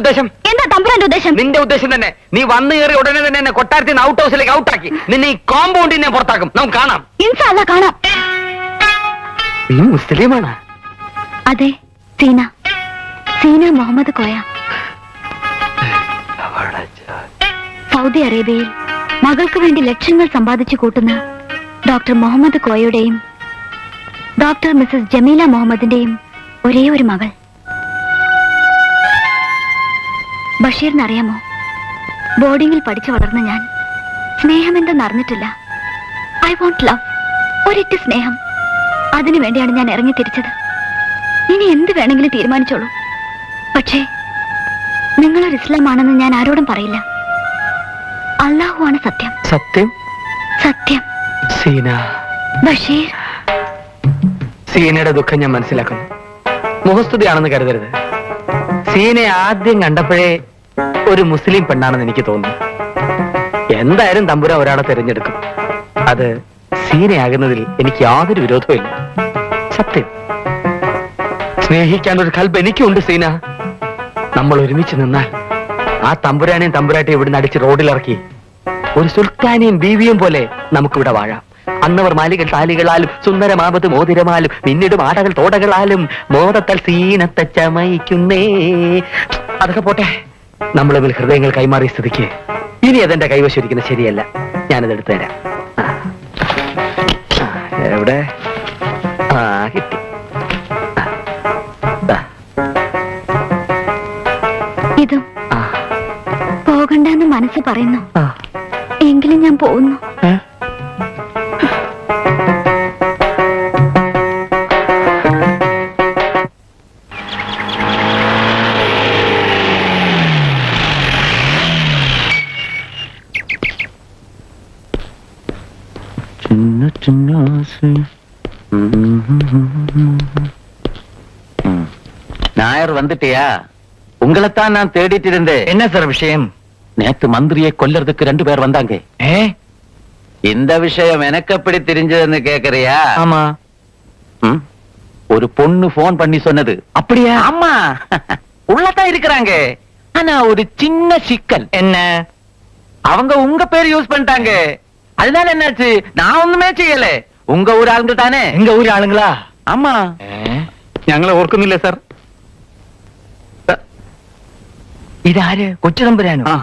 ഉദ്ദേശം? എന്താ തമ്പുരാന്റെ ഉദ്ദേശം? നിന്റെ ഉദ്ദേശം തന്നെ. നീ വന്നു കയറി ഉടനെ തന്നെ എന്നെ കൊട്ടാരത്തിൽ നിന്ന് ഔട്ട് ഹൗസിലേക്ക് ഔട്ടാക്കി നിന്നെ ഈ കോമ്പൗണ്ടിൽ ഞാൻ പുറത്താക്കും. നമുക്ക് കാണാം. ഇൻഷാല്ല കാണാം. നീ മുസ്ലിമാണ്. അതെ സീന. സീന മുഹമ്മദ് കോയ. സൗദി അറേബ്യയിൽ മകൾക്ക് വേണ്ടി ലക്ഷങ്ങൾ സമ്പാദിച്ചു കൂട്ടുന്ന ഡോക്ടർ മുഹമ്മദ് കോയയുടെയും ഡോക്ടർ മിസസ് ജമീല മുഹമ്മദിന്റെയും ഒരേ ഒരു മകൾ. ബഷീറിന് അറിയാമോ ബോർഡിങ്ങിൽ പഠിച്ചു വളർന്ന ഞാൻ. സ്നേഹം എന്തെന്ന് അറിഞ്ഞിട്ടില്ല. ഐ വോണ്ട് ലവ് ഒരിറ്റ് സ്നേഹം. അതിനു വേണ്ടിയാണ് ഞാൻ ഇറങ്ങി തിരിച്ചത്. ഇനി എന്ത് വേണമെങ്കിലും തീരുമാനിച്ചോളൂ. പക്ഷേ നിങ്ങളൊരു ഇസ്ലാമാണെന്ന് ഞാൻ ആരോടും പറയില്ല. അള്ളാഹു ആണ് സത്യം. സത്യം? സത്യം. സീന. ബഷീർ. സീനയുടെ ദുഃഖം ഞാൻ മനസ്സിലാക്കുന്നു. മുഖസ്തുതിയാണെന്ന് കരുതരുത്. സീനയെ ആദ്യം കണ്ടപ്പോഴേ ഒരു മുസ്ലിം പെണ്ണാണെന്ന് എനിക്ക് തോന്നുന്നു. എന്തായാലും തമ്പുര ഒരാളെ തിരഞ്ഞെടുക്കും. അത് സീനയാകുന്നതിൽ എനിക്ക് യാതൊരു വിരോധവും സത്യം. സ്നേഹിക്കാൻ ഒരു കൽബ് എനിക്കുണ്ട് സീന. നമ്മൾ ഒരുമിച്ച് നിന്നാൽ ആ തമ്പുരാനെയും തമ്പുരാട്ടെയും ഇവിടുന്ന് അടിച്ച് റോഡിലിറക്കി ഒരു സുൽത്താനെയും ബീവിയും പോലെ നമുക്കിവിടെ വാഴാം. അന്നവർ മാലികൾ താലികളാലും സുന്ദരമാപത് മോതിരമാലും പിന്നീടും ആടകൾ തോടകളാലും മോദത്താൽ സീനത്തെ ചമയിക്കുന്നേ. അതൊക്കെ പോട്ടെ. നമ്മൾ തമ്മിൽ ഹൃദയങ്ങൾ കൈമാറിയ സ്ഥിതിക്ക് ഇനി അതെന്റെ കൈവശിരിക്കുന്നത് ശരിയല്ല. ഞാനത് എടുത്തു തരാം എവിടെ? ആ കിട്ടി. ഇതും. പോകണ്ടെന്ന് മനസ്സ് പറയുന്നു. എങ്കിലും ഞാൻ പോകുന്നു. நாயர் வந்துட்டியா உங்களைத்தான் நான் தேடிட்டு இருந்தேன் என்ன சார் விஷயம் நேத்து மந்திரியை கொல்லறதுக்கு ரெண்டு பேர் வந்தாங்க ஏ இந்த விஷயம் எனக்கு எப்படி தெரிஞ்சதுன்னு கேக்குறியா ஆமா ம்? ஒரு பொண்ணு போன் பண்ணி சொன்னது அப்படியா ஆமா உள்ளதான் இருக்கிறாங்க ஆனா ஒரு சின்ன சிக்கல் என்ன அவங்க உங்க பேர் யூஸ் பண்ணிட்டாங்க அதனால என்னாச்சு நான் ஒண்ணுமே செய்யல உங்க ஊர் ஆளுங்க தானே எங்க ஊர் ஆளுங்களா ஆமா ഞങ്ങളെ ഓർക്കുന്നില്ല സാർ ഇതാര് കൊച്ചു തമ്പുരാനോ ആ.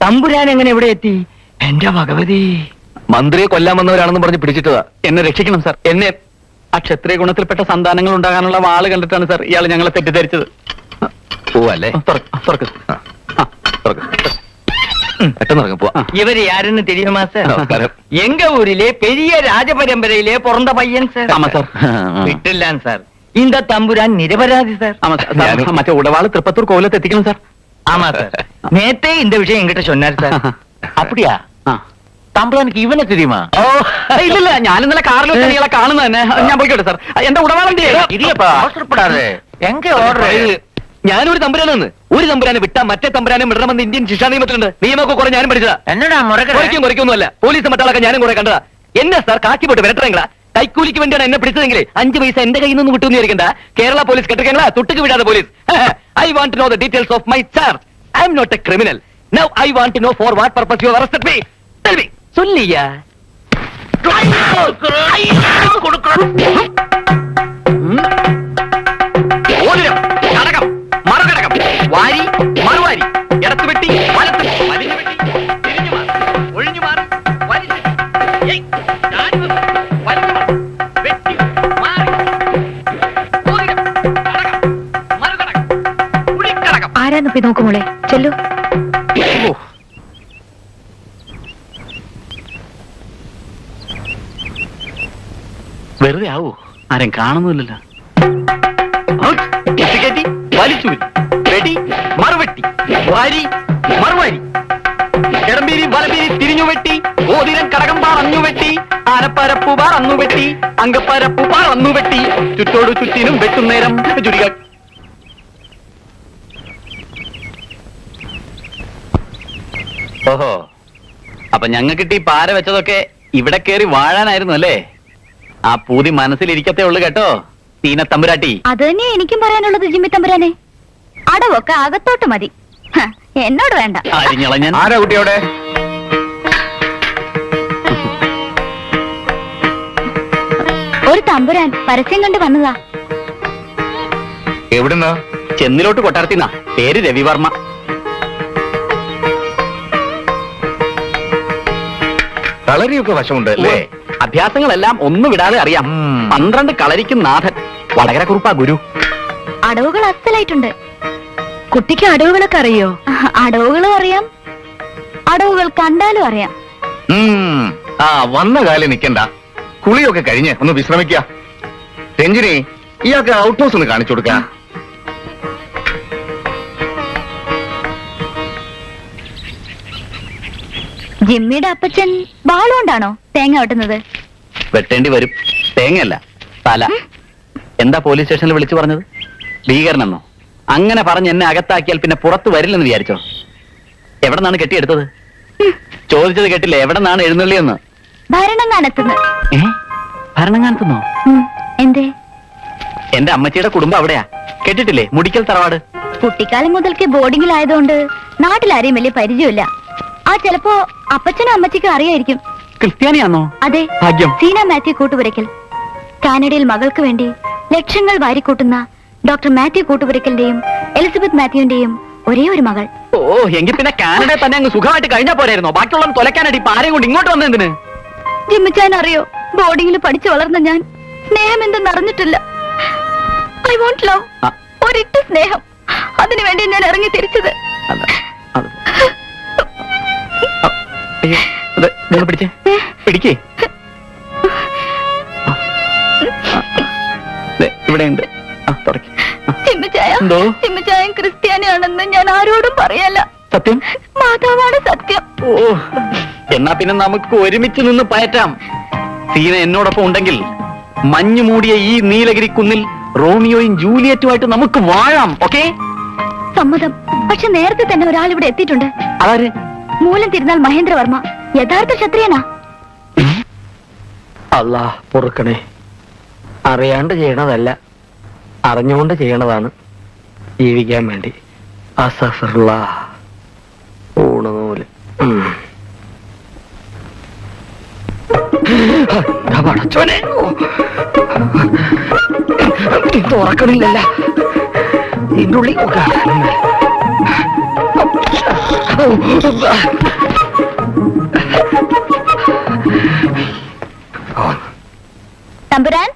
തമ്പുരാൻ എങ്ങനെ ഇവിടെ എത്തി എന്റെ ഭഗവതി മന്ത്രിയെ കൊല്ലാൻ വന്നവരാണെന്ന് പറഞ്ഞ് പിടിച്ചിട്ടതാ എന്നെ രക്ഷിക്കണം സാർ എന്നെ ആ ക്ഷത്രിയ ഗുണത്തിൽപ്പെട്ട സന്താനങ്ങൾ ഉണ്ടാകാനുള്ള വാള് കണ്ടിട്ടാണ് സാർ ഇയാൾ ഞങ്ങളെ തെറ്റിദ്ധരിച്ചത് പോവല്ലേ തുറക്ക്, തുറക്ക്. ആ, തുറക്ക്. പെട്ടെന്ന് ഇറങ്ങി പോവാ இவர் யாருன்னு தெரியுமா சார் நமஸ்காரம். எங்க ஊரிலே பெரிய ராஜபரம்பரையிலே பிறந்த பையன் சார் ஆமா சார். വിട്ടില്ലാൻ സാർ இந்த തമ്പുരാൻ നിരപരാധി സാർ ഞാനും- മറ്റേ ഉടവാള് തൃപ്പത്തൂർ കോലത്ത് എത്തിക്കണം സാർ ஆமா சார் நேத்தே இந்த விஷயம் என்கிட்ட சொன்னார் சார் அப்படியா തമ്പ്രാനിക്ക് ഇവനെ தெரியுமா ഓ ഇല്ലില്ല ഞാൻ ഇന്നലെ കാറിൽ വെച്ച് ഇയാളെ കാണുന്ന തന്നെ ഞാൻ പോയിക്കോട്ടെ സാർ എന്റെ ഉടവാളന്റെ ഇരിയപ്പാ അവസരപ്പെടാതെ എങ്ക ഓർഡർ ഞാനൊരു തമ്പുരാനെന്ന് ഒരു തമ്പുരാനെ വിട്ടാ മറ്റേ തമ്പുരാനെ വിടണമെന്ന് ഇന്ത്യൻ ശിക്ഷാ നിയമത്തിലുണ്ട് നിയമമൊക്കെ കുറെ ഞാനും പഠിച്ചതാ എന്നടാ കുറയ്ക്കും കുറയ്ക്കൊന്നുമല്ല പോലീസ് മറ്റാളൊക്കെ ഞാനും കുറെ കണ്ടതാ എന്നെ സാർ കാക്കി പോട്ട് വരട്ടെങ്ങളാ കൈക്കൂലിക്ക് വേണ്ടിയാണ് എന്നെ പിടിച്ചതെങ്കിൽ അഞ്ച് പൈസ എന്റെ കയ്യിൽ നിന്ന് വിട്ടു വിചാരിക്കണ്ട കേരള പോലീസ് കെട്ടിരിക്കങ്ങളാ തൊട്ടുക്ക് വിടാതെ police I want to know the details of my charge I am not a criminal now I want to know for what purpose you arrested me tell me சொல்லியா ഓടിരം കടകം മറുകടകം വാരി മറുവാരി ഇടത്ത് വെട്ടി കുഴിക്കടകം. ആരാന്ന് പോയി നോക്കു മോളെ. ചെല്ലു. വെറുതെ ആവോ? ആരും കാണുന്നില്ലല്ലോ വലിച്ചൂരി വെടി മറുവെട്ടി. വാരി മറുവാരി. ഇടംപീരി വലപീരി തിരിഞ്ഞു വെട്ടി. ഓതിരം കടകം പറന്നു വെട്ടി. ആനപ്പരപ്പു പറന്നു വെട്ടി. അങ്കപ്പരപ്പു പറന്നു വെട്ടി. ചുറ്റോടു ചുറ്റിനും വെട്ടുന്നേരം ചുരിക ഓഹോ. അപ്പൊ ഞങ്ങൾക്ക് ഈ പാര വെച്ചതൊക്കെ ഇവിടെ കേറി വാഴാനായിരുന്നു അല്ലേ? ആ പൂതി മനസ്സിലിരിക്കത്തേ ഉള്ളു കേട്ടോ സീന തമ്പുരാട്ടി. അത് തന്നെ എനിക്കും പറയാനുള്ളത് ജിമ്മി തമ്പുരാനെ. അടവൊക്കെ അകത്തോട്ട് മതി. ഹ, എന്നോട് വേണ്ട. അരിഞ്ഞളഞ്ഞൻ. ആരാ കുട്ടിയോടെ ഒരു തമ്പുരാൻ പരസ്യം കണ്ട് വന്നതാ. എവിടുന്നാ? ചെന്നിലോട്ട് കൊട്ടാരത്തിന്നാ. പേര് രവിവർമ്മ. കളരിയൊക്കെ വശമുണ്ട് അല്ലേ? അഭ്യാസങ്ങളെല്ലാം ഒന്ന് വിടാതെ അറിയാം. പന്ത്രണ്ട് കളരിക്കും നാഥൻ. വടകര കുറുപ്പാ ഗുരു. അടവുകൾ അസലായിട്ടുണ്ട്. കുട്ടിക്ക് അടവുകളൊക്കെ അറിയോ? അടവുകളും അറിയാം. അടവുകൾ കണ്ടാലും അറിയാം. ആ വന്ന കാലം നിക്കണ്ട. കുളിയൊക്കെ കഴിഞ്ഞ് ഒന്ന് വിശ്രമിക്കുക രഞ്ജിനി ഇയാൾക്ക് ഔട്ട് ഹൗസ് ഒന്ന് കാണിച്ചു കൊടുക്ക. ജിമ്മിയുടെ അപ്പച്ചൻ ബാളുകൊണ്ടാണോ തേങ്ങ വെട്ടുന്നത്? വെട്ടേണ്ടി വരും. തേങ്ങയല്ല തല. എന്താ പോലീസ് സ്റ്റേഷനിൽ വിളിച്ചു പറഞ്ഞത്? ഭീകരനെന്നോ? അങ്ങനെ പറഞ്ഞ് എന്നെ അകത്താക്കിയാൽ പിന്നെ പുറത്ത് വരില്ലെന്ന് വിചാരിച്ചോ? എവിടെ നിന്നാണ് കെട്ടിയെടുത്തത് ചോദിച്ചത് കേട്ടില്ല എവിടെ നിന്നാണ് എഴുന്നള്ളിയെന്ന്? ഭരണങ്ങാനത്തുനിന്ന് ഏ? എന്തേ? എന്റെ അമ്മച്ചിയുടെ കുടുംബം അവിടെയാ. കേട്ടിട്ടില്ലേ? മുടിക്കൽ തറവാട്. കുട്ടിക്കാലം മുതൽക്ക് ബോർഡിംഗിലായതുകൊണ്ട് നാട്ടിലാരെയും വലിയ പരിചയമില്ല. ആ ചിലപ്പോ അപ്പച്ചനും അമ്മച്ചിക്കും അറിയായിരിക്കും. ക്രിസ്ത്യാനിയാണോ അതെ. ഭാഗ്യം. സീന മാത്യു കൂട്ടുപുരയ്ക്കൽ. കാനഡയിൽ മകൾക്ക് വേണ്ടി ലക്ഷങ്ങൾ വാരിക്കൂട്ടുന്ന ഡോക്ടർ മാത്യു കൂട്ടുപുരയ്ക്കലിന്റെയും എലിസബത്ത് മാത്യുവിന്റെയും ഒരേ ഒരു മകൾ. ഓ എങ്കിൽ പിന്നെ കാനഡ തന്നെ അങ്ങ് സുഖമായിട്ട് കഴിഞ്ഞ പോരായിരുന്നോ? ബാക്കിയുള്ള തൊലക്കാനായിട്ട് ഇപ്പൊ ആരെയും കൊണ്ട് ഇങ്ങോട്ട് വന്നെന്തിന് ജിമ്മിച്ചാൻ അറിയോ? ബോർഡിംഗിൽ പഠിച്ചു വളർന്ന ഞാൻ സ്നേഹം എന്തെന്ന് അറിഞ്ഞിട്ടില്ല. I won't love. ഒരിട്ട് സ്നേഹം. അതിനുവേണ്ടി ഞാൻ ഇറങ്ങി തിരിച്ചത്. അത്. ഇതൊന്ന് പിടിച്ചേ? പിടിക്കേ? ഇവിടെ ഉണ്ട് ആ തുടക്കി ജിമ്മിച്ചായ എന്തോ? ജിമ്മിച്ചായൻ ക്രിസ്ത്യാനിയാണെന്ന് ഞാൻ ആരോടും പറയല്ല. സത്യം? മാതാവാണ് സത്യം. ഓ എന്നാ പിന്നെ നമുക്ക് ഒരുമിച്ച് നിന്ന് പയറ്റാം. സീന എന്നോടൊപ്പം ഉണ്ടെങ്കിൽ മഞ്ഞു മൂടിയ ഈ നീലഗിരി കുന്നിൽ റോമിയോയും ജൂലിയറ്റുമായിട്ട് നമുക്ക് വാഴാം ഓക്കെ? സമ്മതം. പക്ഷെ നേരത്തെ തന്നെ ഒരാൾ ഇവിടെ എത്തിയിട്ടുണ്ട്. അതാര്? മൂലം തിരുനാൾ മഹേന്ദ്രവർമ്മ യഥാർത്ഥ ക്ഷത്രിയനാ. അല്ലാ പൊറുക്കണേ. അറിയാണ്ട് ചെയ്യണതല്ല അറിഞ്ഞുകൊണ്ട് ചെയ്യണതാണ് ജീവിക്കാൻ വേണ്ടി. അസഫറുള്ള ഊണുനൂൽ. തുറക്കണില്ലല്ല. ഇത് ഉറക്കണില്ലല്ല ഉള്ളിൽ തമ്പുരാൻ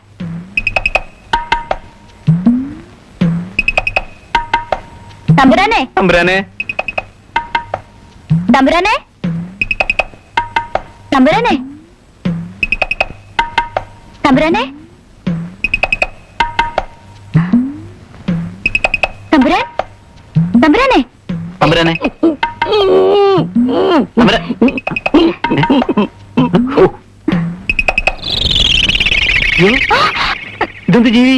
തമ്പുരാനെ തമ്പുരാനെ തമ്പുരാനെ തമ്പുരാനെ തമ്പുരാനെ ഏ? ഇതെന്ത് ജീവി?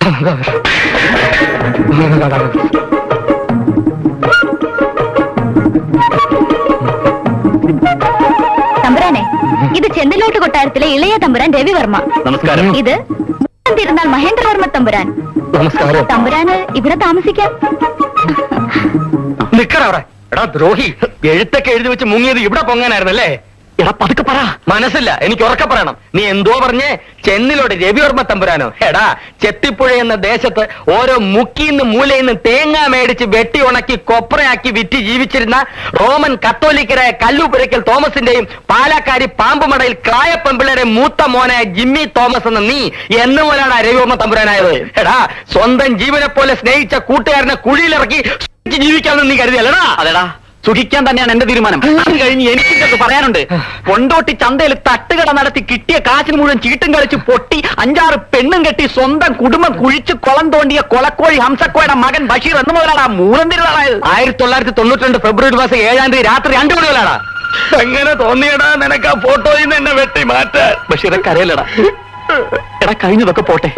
തമ്പുരാനെ നമസ്കാരം. ഇത് മൂലം തിരുനാൾ മഹേന്ദ്രവർമ്മ തമ്പുരാൻ. നമസ്കാരം. തമ്പുരാന് ഇവിടെ താമസിക്കാം. നിക്കറവിടെ എടാ ദ്രോഹി എഴുത്തൊക്കെ എഴുതി വെച്ച് മുങ്ങിയത് ഇവിടെ പൊങ്ങാനായിരുന്നല്ലേ? പറ. മനസ്സില്ല എനിക്ക് ഉറക്കെ പറയണം. നീ എന്തോ പറഞ്ഞേ? ചെന്നിലോട് രവിവർമ്മ തമ്പുരാനോ. എടാ ചെത്തിപ്പുഴ എന്ന ദേശത്ത് ഓരോ മുക്കിന്ന് മൂലയിന്ന് തേങ്ങ മേടിച്ച് വെട്ടി ഉണക്കി കൊപ്രയാക്കി വിറ്റ് ജീവിച്ചിരുന്ന റോമൻ കത്തോലിക്കരായ കല്ലുപുരയ്ക്കൽ തോമസിന്റെയും പാലക്കാരി പാമ്പുമടയിൽ ക്രായപ്പെമ്പിളയുടെ മൂത്ത മോനായ ജിമ്മി തോമസ് എന്ന നീ എന്ന പോലാണ് രവിവർമ്മ തമ്പുരാനായത്. എടാ സ്വന്തം ജീവനെ പോലെ സ്നേഹിച്ച കൂട്ടുകാരനെ കുഴിയിലിറക്കി ജീവിക്കാമെന്ന് നീ കരുതിയല്ലടാ? അതെടാ. സുഖിക്കാൻ തന്നെയാണ് എന്റെ തീരുമാനം. അത് കഴിഞ്ഞ് എനിക്ക് പറയാനുണ്ട്. കൊണ്ടോട്ടി ചന്തയിൽ തട്ടുകട നടത്തി കിട്ടിയ കാശിന് മുഴുവൻ ചീട്ടും കളിച്ച് പൊട്ടി അഞ്ചാറ് പെണ്ണും കെട്ടി സ്വന്തം കുടുംബം കുഴിച്ച് കുളം തോണ്ടിയ കൊളക്കോഴി ഹംസക്കോയുടെ മകൻ ബഷീർ എന്ന് മുതലാണ് മൂലം തിരുനാളായത് ആയിരത്തി തൊള്ളായിരത്തി തൊണ്ണൂറ്റി രണ്ട് ഫെബ്രുവരി മാസം ഏഴാം തീയതി രാത്രി രണ്ടു മണി മുതലാടാ എങ്ങനെ തോന്നിയടാ നിനക്ക് ആ ഫോട്ടോയിൽ നിന്ന് എന്നെ വെട്ടി മാറ്റാൻ? ബഷീറെ കരയല്ലടാ. എടാ കഴിഞ്ഞതൊക്കെ പോട്ടെ.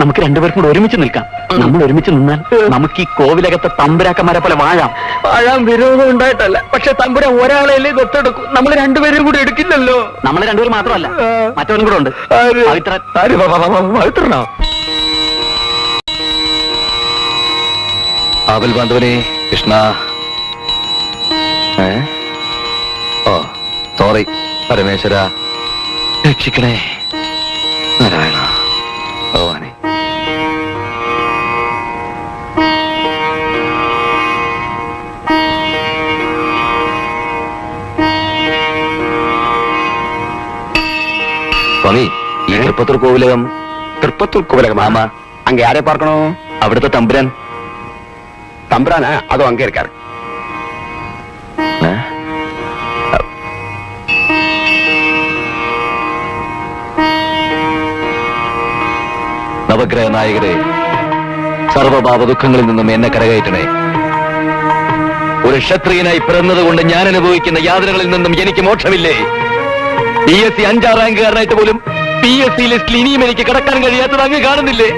നമുക്ക് രണ്ടുപേർക്കും കൂടെ ഒരുമിച്ച് നിൽക്കാം. നമ്മൾ ഒരുമിച്ച് നിന്നാൽ നമുക്ക് ഈ കോവിലകത്തെ തമ്പുരാക്കന്മാരെ പോലെ വാഴാം. വാഴാൻ വിരോധം ഉണ്ടായിട്ടല്ല. പക്ഷെ തമ്പുരാൻ ഒരാളെയല്ലേ ദത്തെടുക്കും നമ്മൾ രണ്ടുപേരും കൂടെ എടുക്കില്ലല്ലോ. നമ്മൾ രണ്ടുപേർ മാത്രമല്ല. മറ്റവനും കൂടെ ഉണ്ട്. പവിത്രനോ? ആവൽ ബാന്ധവനെ കൃഷ്ണ. ഓ സോറി പരമേശ്വര. രക്ഷിക്കണേ. നാരായണ. സ്വാമി ഈ തൃപ്പത്തൂർ കോവിലകം തൃപ്പത്തൂർ കോവിലകം ആമ അങ്ങ് ആരെ പാർക്കണോ? അവിടുത്തെ തമ്പുരാൻ. തമ്പുരാനാ? അതോ അങ്ങേ നവഗ്രഹ നായകരെ സർവഭാവ ദുഃഖങ്ങളിൽ നിന്നും എന്നെ കരകയറ്റണേ. ഒരു ക്ഷത്രിയനായി പിറന്നതുകൊണ്ട് ഞാൻ അനുഭവിക്കുന്ന യാതനകളിൽ നിന്നും എനിക്ക് മോക്ഷമില്ലേ? പി എസ് സി അഞ്ചാം റാങ്കുകാരനായിട്ട് പോലും പി എസ് സി ലിസ്റ്റിൽ ഇനിയും എനിക്ക് കിടക്കാൻ കഴിയാത്തത് അങ്ങ് കാണുന്നില്ലേ?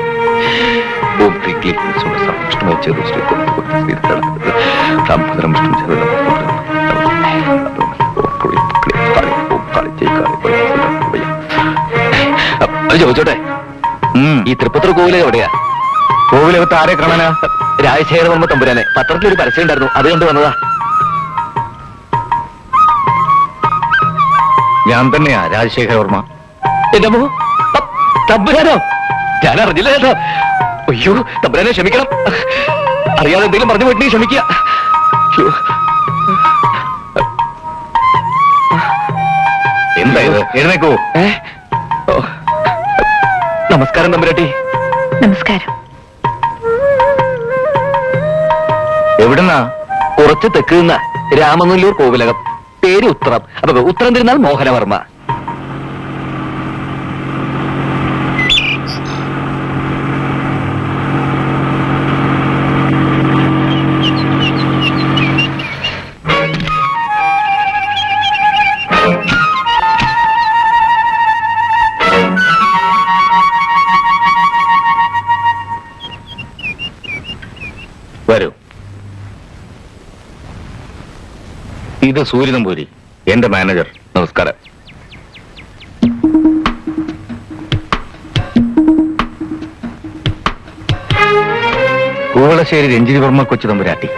ചോദിച്ചോട്ടെ? ഈ തൃപ്പത്തൂർ കോവിലെ എവിടെയാ? കോവിലകത്ത് ആരെ കാണാനാ? രാജശേഖരവർമ്മ തമ്പുരാനെ. പത്രത്തിൽ ഒരു പരസ്യം ഉണ്ടായിരുന്നു. അത് കണ്ടു വന്നതാ. ഞാൻ തന്നെയാ രാജശേഖര വർമ്മ. മോ തമ്പുരാനോ? ഞാൻ അറിഞ്ഞില്ല കേട്ടോ അയ്യോ തമ്പുരാനെ ക്ഷമിക്കണം. അറിയാതെ എന്തെങ്കിലും പറഞ്ഞു പോയിട്ട് ക്ഷമിക്കുക. അയ്യോ. എന്താ എഴുന്നേക്കോ. നമസ്കാരം തമ്പുരാട്ടി. നമസ്കാരം. എവിടുന്നാ? കുറച്ച് തെക്ക് നിന്ന രാമനല്ലൂർ കോവിലകം. പേര് ഉത്തരം അപ്പൊ ഉത്തരം തിരുന്നാൽ മോഹനവർമ്മ. ഇത് സൂര്യനമ്പൂരി എന്റെ മാനേജർ നമസ്കാരം. കൂവളശ്ശേരി രഞ്ജിനി വർമ്മ കൊച്ചു തമ്പുരാട്ടി.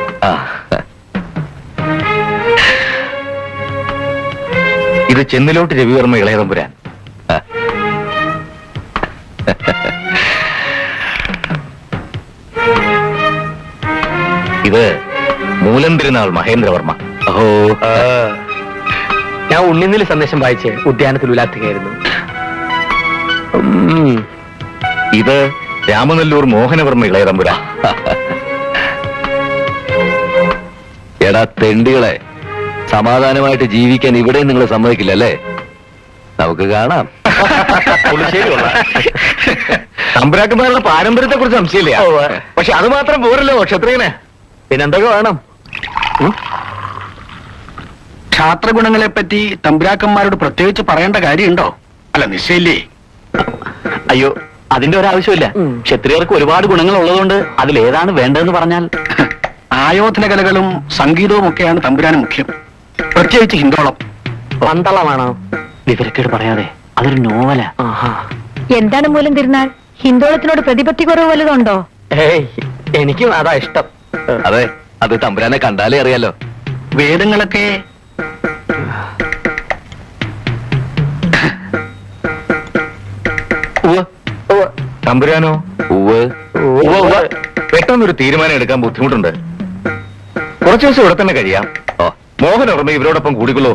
ഇത് ചെന്നിലോട്ട് രവിവർമ്മ ഇളയ തമ്പുരാൻ. ഇത് മൂലം തിരുനാൾ മഹേന്ദ്രവർമ്മ. ഞാൻ ഉണ്ണിന്നിൽ സന്ദേശം വായിച്ച് ഉദ്യാനത്തിൽ ഉലാത്തുകയായിരുന്നു. ഇത് രാമനല്ലൂർ മോഹനവർമ്മ ഇളയ തമ്പുരാ. എടാ തെണ്ടികളെ സമാധാനമായിട്ട് ജീവിക്കാൻ ഇവിടെ നിങ്ങൾ സമ്മതിക്കില്ല അല്ലേ? നമുക്ക് കാണാം. തമ്പുരാക്കന്മാരുടെ പാരമ്പര്യത്തെ കുറിച്ച് സംശയമില്ല. പക്ഷെ അത് മാത്രം പോരല്ലോ ക്ഷത്രിയനെ. പിന്നെന്തൊക്കെ വേണം? ക്ഷാത്രഗുണങ്ങളെ പറ്റി തമ്പുരാക്കന്മാരോട് പ്രത്യേകിച്ച് പറയേണ്ട കാര്യമുണ്ടോ? അല്ല നിശ്ചയില്ലേ? അയ്യോ അതിന്റെ ഒരാവശ്യമില്ല. ആവശ്യമില്ല ക്ഷത്രിയർക്ക് ഒരുപാട് ഗുണങ്ങൾ ഉള്ളതുകൊണ്ട് അതിലേതാണ് വേണ്ടതെന്ന് പറഞ്ഞാൽ. ആയോധന കലകളും സംഗീതവും ഒക്കെയാണ് തമ്പുരാന് മുഖ്യം. പ്രത്യേകിച്ച് ഹിന്ദോളം. പന്തളമാണോ? വിവരക്കേട് പറയാതെ അതൊരു നോവല. ആഹാ. എന്താണ് മൂലം തിരുനാൾ? ഹിന്ദോളത്തിനോട് പ്രതിപത്തി കുറവ് വലുതുണ്ടോ എനിക്കും അതാ ഇഷ്ടം. അതെ അത് തമ്പുരാനെ കണ്ടാലേ അറിയാലോ. വേദങ്ങളൊക്കെ തമ്പുരാനോ? പെട്ടെന്നൊരു തീരുമാനം എടുക്കാൻ ബുദ്ധിമുട്ടുണ്ട്. കുറച്ചു ദിവസം ഇവിടെ തന്നെ കഴിയാം. മോഹൻ ഓർമ്മ ഇവരോടൊപ്പം കൂടിക്കൊള്ളൂ.